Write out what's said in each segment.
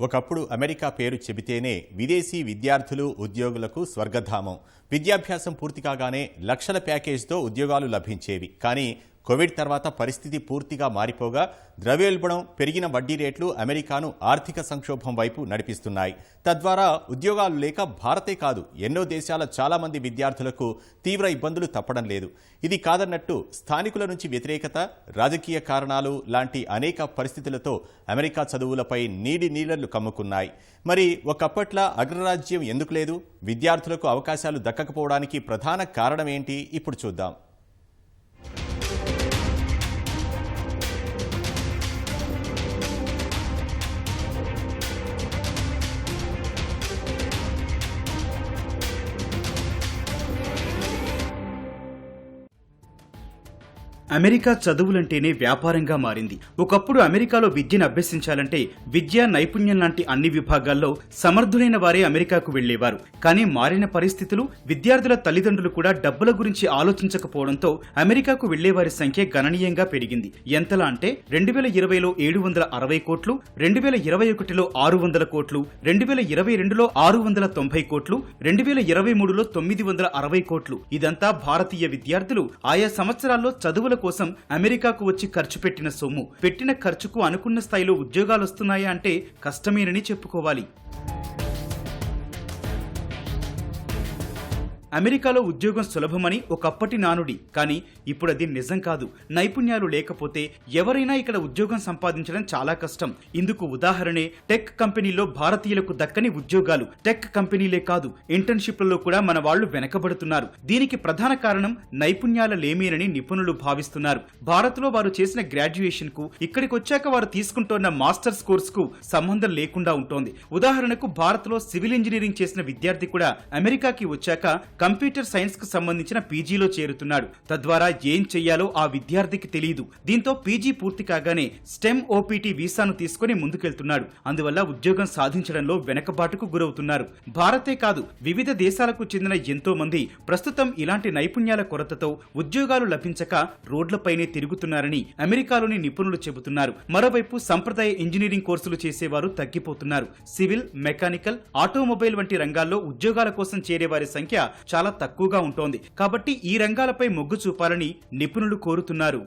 ఒకప్పుడు అమెరికా పేరు చెబితేనే విదేశీ విద్యార్థులు ఉద్యోగులకు స్వర్గధామం. విద్యాభ్యాసం పూర్తి కాగానే లక్షల ప్యాకేజ్తో ఉద్యోగాలు లభించేవి. కానీ కోవిడ్ తర్వాత పరిస్థితి పూర్తిగా మారిపోగా ద్రవ్యోల్బణం పెరిగిన వడ్డీ రేట్లు అమెరికాను ఆర్థిక సంక్షోభం వైపు నడిపిస్తున్నాయి. తద్వారా ఉద్యోగాలు లేక భారతే కాదు ఎన్నో దేశాల చాలామంది విద్యార్థులకు తీవ్ర ఇబ్బందులు తప్పడం లేదు. ఇది కాదన్నట్టు స్థానికుల నుంచి వ్యతిరేకత రాజకీయ కారణాలు లాంటి అనేక పరిస్థితులతో అమెరికా చదువులపై నీడి నీళ్ళు కమ్ముకున్నాయి. మరి ఒకప్పట్లో అగ్రరాజ్యం ఎందుకు లేదు? విద్యార్థులకు అవకాశాలు దక్కకపోవడానికి ప్రధాన కారణం ఏంటి? ఇప్పుడు చూద్దాం. అమెరికా చదువులంటేనే వ్యాపారంగా మారింది. ఒకప్పుడు అమెరికాలో విద్యను అభ్యసించాలంటే విద్య నైపుణ్యం లాంటి అన్ని విభాగాల్లో సమర్థులైన వారే అమెరికాకు వెళ్ళేవారు కానీ మారిన పరిస్థితులు విద్యార్థుల తల్లిదండ్రులు కూడా డబ్బుల గురించి ఆలోచించకపోవడంతో అమెరికాకు వెళ్ళేవారి సంఖ్య గణనీయంగా పెరిగింది. ఎంతలా అంటే రెండు వేల ఇరవైలో ఏడు వందల అరవై కోట్లు రెండు వేల ఇరవై ఒకటిలో ఆరు వందల కోట్లు రెండు వేల ఇరవై రెండులో ఆరు వందల తొంభై కోట్లు రెండు వేల ఇరవై మూడులో తొమ్మిది వందల అరవై కోట్లు. ఇదంతా భారతీయ విద్యార్థులు ఆయా సంవత్సరాల్లో చదువుల కోసం అమెరికాకు వచ్చి ఖర్చు పెట్టిన సొమ్ము. పెట్టిన ఖర్చుకు అనుకున్న స్థాయిలో ఉద్యోగాలు వస్తున్నాయా అంటే కష్టమేనని చెప్పుకోవాలి. అమెరికాలో ఉద్యోగం సులభమని ఒకప్పటి నానుడి. కానీ ఇప్పుడు అది నిజం కాదు. నైపుణ్యాలు లేకపోతే ఎవరైనా ఇక్కడ ఉద్యోగం సంపాదించడం చాలా కష్టం. ఇందుకు ఉదాహరణే టెక్ కంపెనీలో భారతీయులకు దక్కని ఉద్యోగాలు. టెక్ కంపెనీలే కాదు ఇంటర్న్షిప్లలో కూడా మన వాళ్ళు వెనకబడుతున్నారు. దీనికి ప్రధాన కారణం నైపుణ్యాల లేమేనని నిపుణులు భావిస్తున్నారు. భారత్లో వారు చేసిన గ్రాడ్యుయేషన్కు ఇక్కడికి వచ్చాక వారు తీసుకుంటున్న మాస్టర్స్ కోర్స్కు సంబంధం లేకుండా ఉంటోంది. ఉదాహరణకు భారత్లో సివిల్ ఇంజనీరింగ్ చేసిన విద్యార్థి కూడా అమెరికాకి వచ్చాక కంప్యూటర్ సైన్స్కు సంబంధించిన పీజీలో చేరుతున్నాడు. తద్వారా ఏం చెయ్యాలో ఆ విద్యార్థికి తెలియదు దీంతో పీజీ పూర్తి కాగానే స్టెమ్ ఓపీటీ వీసాను తీసుకుని ముందుకెళ్తున్నాడు. అందువల్ల ఉద్యోగం సాధించడంలో వెనకబాటుకు గురవుతున్నారు. భారతే కాదు వివిధ దేశాలకు చెందిన ఎంతో మంది ప్రస్తుతం ఇలాంటి నైపుణ్యాల కొరతతో ఉద్యోగాలు లభించక రోడ్లపైనే తిరుగుతున్నారని అమెరికాలోని నిపుణులు చెబుతున్నారు. మరోవైపు సంప్రదాయ ఇంజనీరింగ్ కోర్సులు చేసేవారు తగ్గిపోతున్నారు. సివిల్ మెకానికల్ ఆటోమొబైల్ వంటి రంగాల్లో ఉద్యోగాల కోసం చేరే వారి సంఖ్య చాలా తక్కువగా ఉంటోంది. కాబట్టి ఈ రంగాలపై మొగ్గు చూపాలని నిపుణులు కోరుతున్నారు.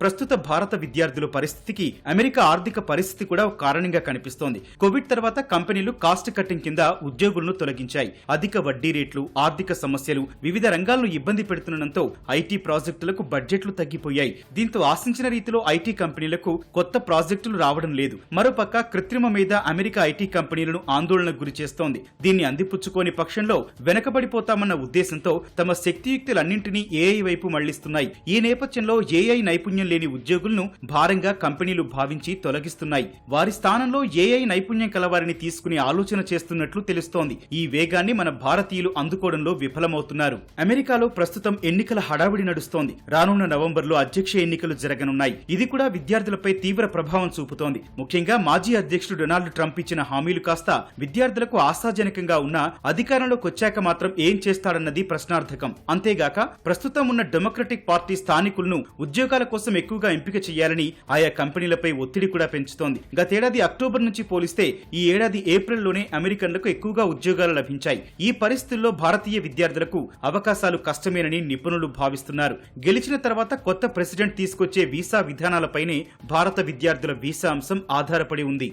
ప్రస్తుత భారత విద్యార్థుల పరిస్థితికి అమెరికా ఆర్థిక పరిస్థితి కూడా ఒక కారణంగా కనిపిస్తోంది. కోవిడ్ తర్వాత కంపెనీలు కాస్ట్ కట్టింగ్ కింద ఉద్యోగులను తొలగించాయి. అధిక వడ్డీ రేట్లు ఆర్థిక సమస్యలు వివిధ రంగాలను ఇబ్బంది పెడుతుండటంతో ఐటీ ప్రాజెక్టులకు బడ్జెట్లు తగ్గిపోయాయి. దీంతో ఆశించిన రీతిలో ఐటీ కంపెనీలకు కొత్త ప్రాజెక్టులు రావడం లేదు. మరోపక్క కృత్రిమ మీద అమెరికా ఐటీ కంపెనీలను ఆందోళనకు గురి చేస్తోంది. దీన్ని అందిపుచ్చుకోని పక్షంలో వెనకబడిపోతామన్న ఉద్దేశంతో తమ శక్తియుక్తులన్నింటినీ ఏఐ వైపు మళ్ళిస్తున్నాయి. ఈ నేపథ్యంలో ఏఐ నైపుణ్యం లేని ఉద్యోగులను భారంగా కంపెనీలు భావించి తొలగిస్తున్నాయి. వారి స్థానంలో ఏఐ నైపుణ్యం కలవారిని తీసుకునే ఆలోచన చేస్తున్నట్లు తెలుస్తోంది. ఈ వేగాన్ని మన భారతీయులు అందుకోవడంలో విఫలమవుతున్నారు. అమెరికాలో ప్రస్తుతం ఎన్నికల హడావిడి నడుస్తోంది. రానున్న నవంబర్లో అధ్యక్ష ఎన్నికలు జరగనున్నాయి. ఇది కూడా విద్యార్థులపై తీవ్ర ప్రభావం చూపుతోంది. ముఖ్యంగా మాజీ అధ్యక్షుడు డొనాల్డ్ ట్రంప్ ఇచ్చిన హామీలు కాస్త విద్యార్థులకు ఆశాజనకంగా ఉన్నా అధికారంలోకి వచ్చాక మాత్రం ఏం చేస్తాడన్నది ప్రశ్నార్థకం. అంతేగాక ప్రస్తుతం ఉన్న డెమోక్రటిక్ పార్టీ స్థానికులను ఉద్యోగాల కోసం ఎక్కువగా ఎంపిక చేయాలని ఆయా కంపెనీలపై ఒత్తిడి కూడా పెంచుతోంది. గతేడాది అక్టోబర్ నుంచి పోలిస్తే ఈ ఏడాది ఏప్రిల్లోనే అమెరికన్లకు ఎక్కువగా ఉద్యోగాలు లభించాయి. ఈ పరిస్థితుల్లో భారతీయ విద్యార్థులకు అవకాశాలు కష్టమేనని నిపుణులు భావిస్తున్నారు. గెలిచిన తర్వాత కొత్త ప్రెసిడెంట్ తీసుకొచ్చే వీసా విధానాలపైనే భారత విద్యార్థుల వీసా అంశం ఆధారపడి ఉంది.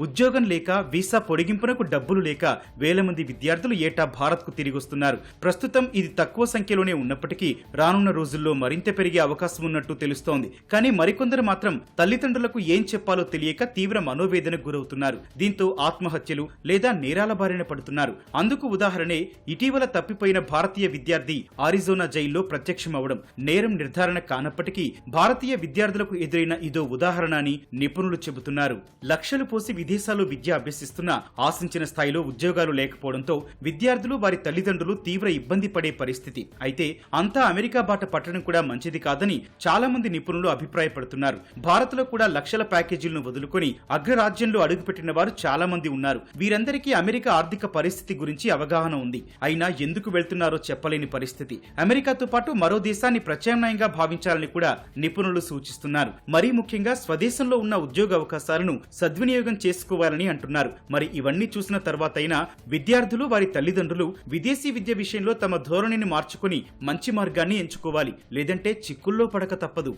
ఉద్యోగం లేక వీసా పొడిగింపునకు డబ్బులు లేక వేల మంది విద్యార్థులు ఏటా భారత్కు తిరిగొస్తున్నారు. ప్రస్తుతం ఇది తక్కువ సంఖ్యలోనే ఉన్నప్పటికీ రానున్న రోజుల్లో మరింత పెరిగే అవకాశం ఉన్నట్టు తెలుస్తోంది. కానీ మరికొందరు మాత్రం తల్లిదండ్రులకు ఏం చెప్పాలో తెలియక తీవ్ర మనోవేదనకు గురవుతున్నారు. దీంతో ఆత్మహత్యలు లేదా నేరాల బారిన పడుతున్నారు. అందుకు ఉదాహరణే ఇటీవల తప్పిపోయిన భారతీయ విద్యార్థి ఆరిజోనా జైల్లో ప్రత్యక్షమవడం. నేరం నిర్ధారణ కానప్పటికీ భారతీయ విద్యార్థులకు ఎదురైన ఇదో ఉదాహరణ అని నిపుణులు చెబుతున్నారు. లక్షలు పోసి విదేశాల్లో విద్య అభ్యసిస్తున్నా ఆశించిన స్థాయిలో ఉద్యోగాలు లేకపోవడంతో విద్యార్థులు వారి తల్లిదండ్రులు తీవ్ర ఇబ్బంది పడే పరిస్థితి. అయితే అంతా అమెరికా బాట పట్టడం కూడా మంచిది కాదని చాలా మంది నిపుణులు అభిప్రాయపడుతున్నారు. భారత్లో కూడా లక్షల ప్యాకేజీలను వదులుకొని అగ్రరాజ్యంలో అడుగుపెట్టిన వారు చాలా మంది ఉన్నారు. వీరందరికీ అమెరికా ఆర్థిక పరిస్థితి గురించి అవగాహన ఉంది. అయినా ఎందుకు వెళ్తున్నారో చెప్పలేని పరిస్థితి. అమెరికాతో పాటు మరో దేశాన్ని ప్రత్యామ్నాయంగా భావించాలని కూడా నిపుణులు సూచిస్తున్నారు. మరీ ముఖ్యంగా స్వదేశంలో ఉన్న ఉద్యోగ అవకాశాలను సద్వినియోగం చేసుకోవాలని అంటున్నారు. మరి ఇవన్నీ చూసిన తర్వాతైనా విద్యార్థులు వారి తల్లిదండ్రులు విదేశీ విద్య విషయంలో తమ ధోరణిని మార్చుకుని మంచి మార్గాన్ని ఎంచుకోవాలి. లేదంటే చిక్కుల్లో పడక తప్పదు.